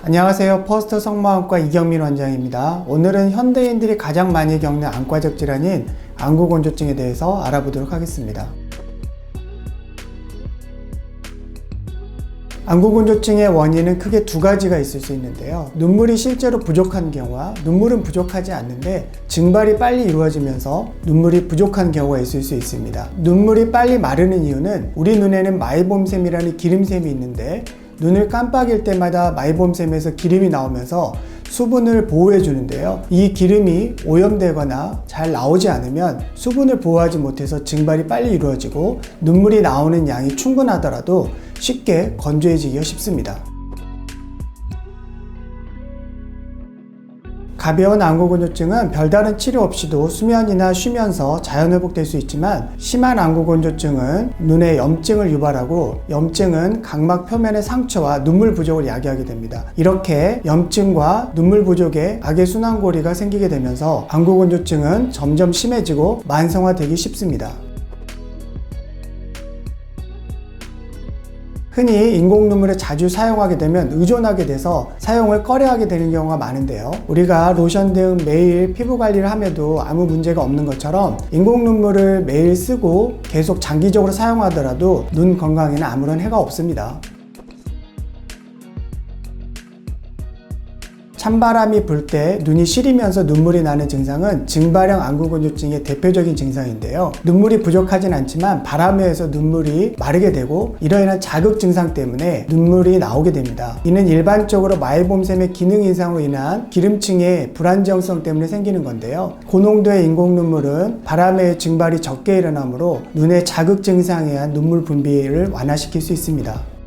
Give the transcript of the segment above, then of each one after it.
안녕하세요. 퍼스트 성모안과 이경민 원장입니다. 오늘은 현대인들이 가장 많이 겪는 안과적 질환인 안구건조증에 대해서 알아보도록 하겠습니다. 안구건조증의 원인은 크게 두 가지가 있을 수 있는데요. 눈물이 실제로 부족한 경우와 눈물은 부족하지 않는데 증발이 빨리 이루어지면서 눈물이 부족한 경우가 있을 수 있습니다. 눈물이 빨리 마르는 이유는 우리 눈에는 마이봄샘이라는 기름샘이 있는데 눈을 깜빡일 때마다 마이봄샘에서 기름이 나오면서 수분을 보호해 주는데요. 이 기름이 오염되거나 잘 나오지 않으면 수분을 보호하지 못해서 증발이 빨리 이루어지고 눈물이 나오는 양이 충분하더라도 쉽게 건조해지기가 쉽습니다. 가벼운 안구건조증은 별다른 치료 없이도 수면이나 쉬면서 자연 회복될 수 있지만 심한 안구건조증은 눈에 염증을 유발하고 염증은 각막 표면의 상처와 눈물 부족을 야기하게 됩니다. 이렇게 염증과 눈물 부족에 악의 순환고리가 생기게 되면서 안구건조증은 점점 심해지고 만성화되기 쉽습니다. 흔히 인공 눈물을 자주 사용하게 되면 의존하게 돼서 사용을 꺼려하게 되는 경우가 많은데요. 우리가 로션 등 매일 피부 관리를 함에도 아무 문제가 없는 것처럼 인공 눈물을 매일 쓰고 계속 장기적으로 사용하더라도 눈 건강에는 아무런 해가 없습니다. 찬바람이 불 때 눈이 시리면서 눈물이 나는 증상은 증발형 안구건조증의 대표적인 증상인데요. 눈물이 부족하진 않지만 바람에 의해서 눈물이 마르게 되고 이로 인한 자극 증상 때문에 눈물이 나오게 됩니다. 이는 일반적으로 마이봄샘의 기능 이상으로 인한 기름층의 불안정성 때문에 생기는 건데요. 고농도의 인공 눈물은 바람의 증발이 적게 일어나므로 눈의 자극 증상에 의한 눈물 분비를 완화시킬 수 있습니다.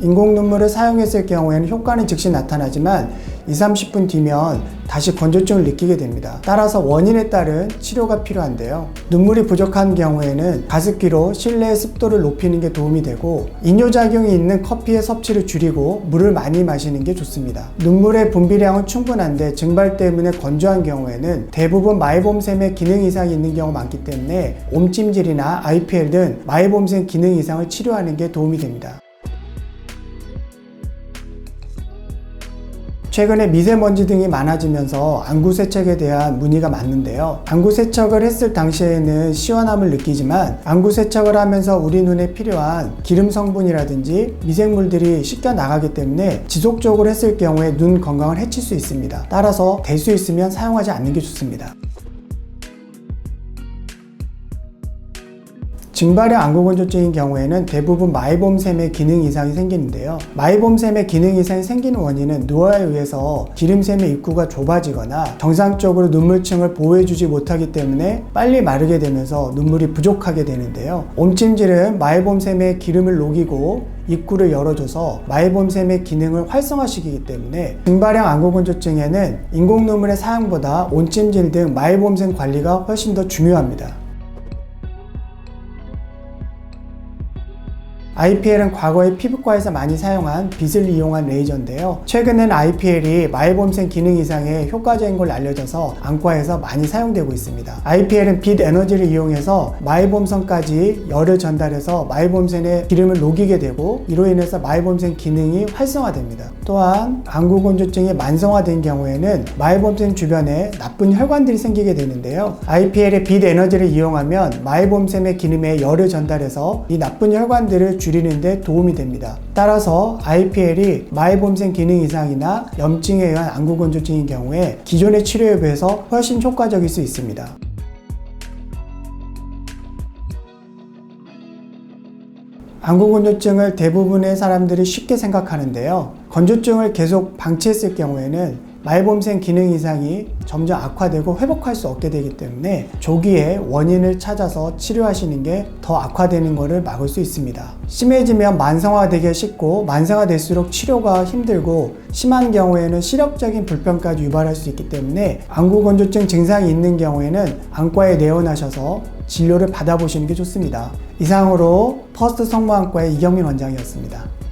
인공 눈물을 사용했을 경우에는 효과는 즉시 나타나지만 2, 30분 뒤면 다시 건조증을 느끼게 됩니다. 따라서 원인에 따른 치료가 필요한데요. 눈물이 부족한 경우에는 가습기로 실내 습도를 높이는 게 도움이 되고 이뇨작용이 있는 커피의 섭취를 줄이고 물을 많이 마시는 게 좋습니다. 눈물의 분비량은 충분한데 증발 때문에 건조한 경우에는 대부분 마이봄샘의 기능 이상이 있는 경우가 많기 때문에 옴찜질이나 IPL 등 마이봄샘 기능 이상을 치료하는 게 도움이 됩니다. 최근에 미세먼지 등이 많아지면서 안구 세척에 대한 문의가 많은데요. 안구 세척을 했을 당시에는 시원함을 느끼지만 안구 세척을 하면서 우리 눈에 필요한 기름 성분이라든지 미생물들이 씻겨 나가기 때문에 지속적으로 했을 경우에 눈 건강을 해칠 수 있습니다. 따라서 될 수 있으면 사용하지 않는 게 좋습니다. 증발형 안구건조증인 경우에는 대부분 마이봄샘의 기능 이상이 생기는데요. 마이봄샘의 기능 이상이 생기는 원인은 노화에 의해서 기름샘의 입구가 좁아지거나 정상적으로 눈물층을 보호해주지 못하기 때문에 빨리 마르게 되면서 눈물이 부족하게 되는데요. 옴찜질은 마이봄샘의 기름을 녹이고 입구를 열어줘서 마이봄샘의 기능을 활성화시키기 때문에 증발형 안구건조증에는 인공 눈물의 사용보다 온찜질 등 마이봄샘 관리가 훨씬 더 중요합니다. IPL은 과거에 피부과에서 많이 사용한 빛을 이용한 레이저인데요. 최근엔 IPL이 마이봄샘 기능 이상의 효과적인 걸 알려져서 안과에서 많이 사용되고 있습니다. IPL은 빛 에너지를 이용해서 마이봄선까지 열을 전달해서 마이봄샘의 기름을 녹이게 되고 이로 인해서 마이봄샘 기능이 활성화됩니다. 또한 안구건조증이 만성화된 경우에는 마이봄샘 주변에 나쁜 혈관들이 생기게 되는데요. IPL의 빛 에너지를 이용하면 마이봄샘의 기름에 열을 전달해서 이 나쁜 혈관들을 줄이는데 도움이 됩니다. 따라서 IPL이 마이봄샘 기능 이상이나 염증에 의한 안구건조증인 경우에 기존의 치료에 비해서 훨씬 효과적일 수 있습니다. 안구건조증을 대부분의 사람들이 쉽게 생각하는데요. 건조증을 계속 방치했을 경우에는 마이봄샘 기능 이상이 점점 악화되고 회복할 수 없게 되기 때문에 조기에 원인을 찾아서 치료하시는 게 더 악화되는 것을 막을 수 있습니다. 심해지면 만성화되기 쉽고 만성화될수록 치료가 힘들고 심한 경우에는 시력적인 불편까지 유발할 수 있기 때문에 안구건조증 증상이 있는 경우에는 안과에 내원하셔서 진료를 받아보시는 게 좋습니다. 이상으로 퍼스트 성모안과의 이경민 원장이었습니다.